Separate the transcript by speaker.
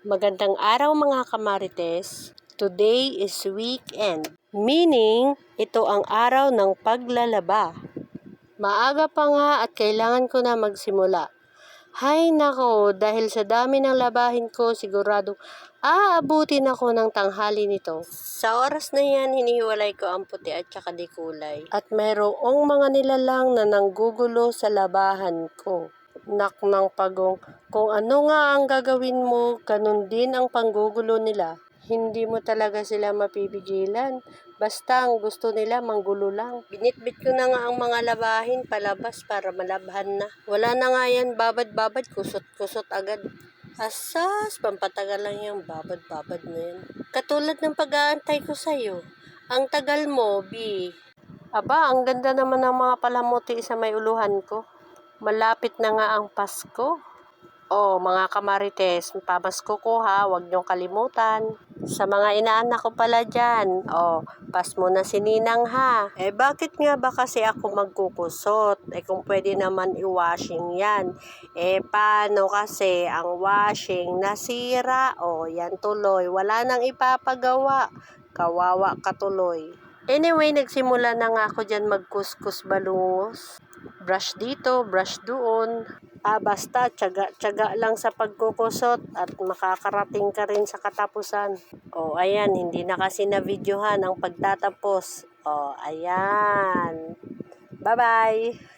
Speaker 1: Magandang araw mga kamarites. Today is weekend. Meaning, ito ang araw ng paglalaba. Maaga pa nga at kailangan ko na magsimula. Hay nako, dahil sa dami ng labahin ko, sigurado aabutin ako ng tanghali nito. Sa oras na yan, hinihiwalay ko ang puti at saka di kulay. At mayroong mga nilalang na nanggugulo sa labahan ko. Nak ng pagong, kung ano nga ang gagawin mo, ganun din ang panggugulo nila. Hindi mo talaga sila mapipigilan. Basta ang gusto nila, manggulo lang. Binitbit ko na nga ang mga labahin palabas para malabhan na. Wala na nga yan, babad-babad, kusot-kusot agad. Asas, pampatagal lang yung babad-babad na yan. Katulad ng pag-aantay ko sa'yo. Ang tagal mo, B. Aba, ang ganda naman ng mga palamuti sa may uluhan ko. Malapit na nga ang Pasko. Oh, mga kamarites, pamasko ko ha, huwag niyong kalimutan. Sa mga inaanak ko pala dyan, oh, pas mo na si Ninang ha. Eh, bakit nga ba kasi ako magkukusot? Eh, kung pwede naman i-washing yan. Eh, paano kasi ang washing nasira? Oh, yan tuloy. Wala nang ipapagawa. Kawawa ka tuloy. Anyway, nagsimula na nga ako dyan magkuskus balungos. Brush dito, brush doon. Ah, basta, tiyaga, tiyaga lang sa pagkukusot at makakarating ka rin sa katapusan. O, oh, ayan, hindi na kasi na-videohan ang pagtatapos. O, oh, ayan. Bye-bye!